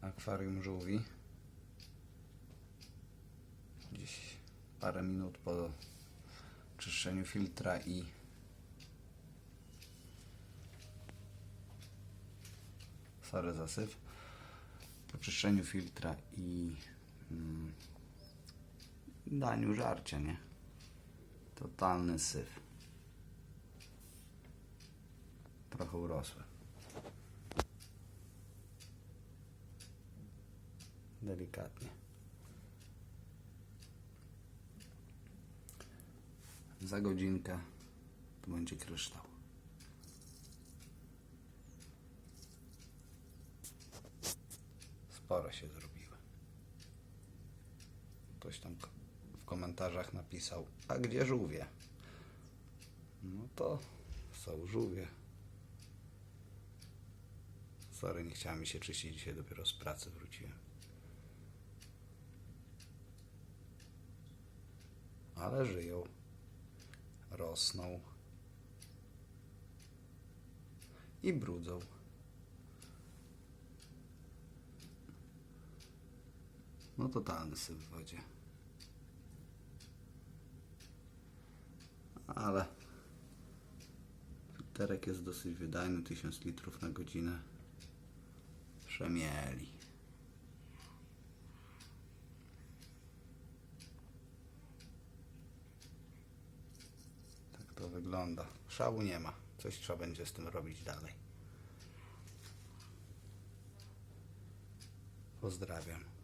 akwarium żółwi. Gdzieś parę minut po czyszczeniu filtra i sorry za syf. Po czyszczeniu filtra i mm, daniu żarcia, nie? Totalny syf. Trochę urosłe. Delikatnie. Za godzinkę to będzie kryształ. Spore się zrobiły. Ktoś tam w komentarzach napisał, a gdzie żółwie? No to są żółwie. Sorry, nie chciałem mi się czyścić, dzisiaj dopiero z pracy wróciłem. Ale żyją, rosną i brudzą. No totalny syf w wodzie. Ale filterek jest dosyć wydajny, 1000 litrów na godzinę. Przemieli. Wygląda. Szału nie ma. Coś trzeba będzie z tym robić dalej. Pozdrawiam.